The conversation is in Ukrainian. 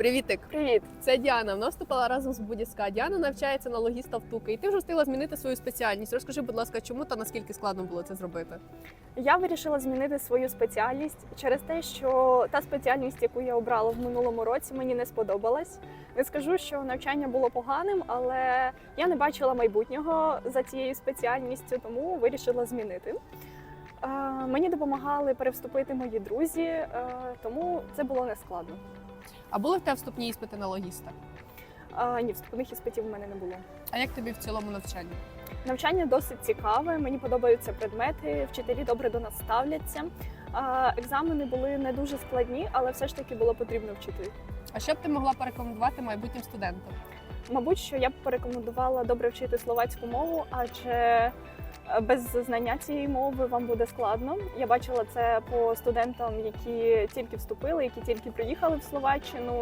Привітик! Привіт! Це Діана. Вона вступила разом з Будіска. Діана навчається на логіста втуки. І ти вже встигла змінити свою спеціальність. Розкажи, будь ласка, чому та наскільки складно було це зробити? Я вирішила змінити свою спеціальність через те, що та спеціальність, яку я обрала в минулому році, мені не сподобалась. Не скажу, що навчання було поганим, але я не бачила майбутнього за цією спеціальністю, тому вирішила змінити. Е, Мені допомагали перевступити мої друзі, е, тому це було нескладно. А були в тебе вступні іспити на логіста? Е, Ні, вступних іспитів у мене не було. А як тобі в цілому навчання? Навчання досить цікаве. Мені подобаються предмети, вчителі добре до нас ставляться. А, Екзамени були не дуже складні, але все ж таки було потрібно вчити. А що б ти могла порекомендувати майбутнім студентам? Мабуть, що я б порекомендувала добре вчити словацьку мову, адже без знання цієї мови вам буде складно. Я бачила це по студентам, які тільки вступили, які тільки приїхали в Словаччину,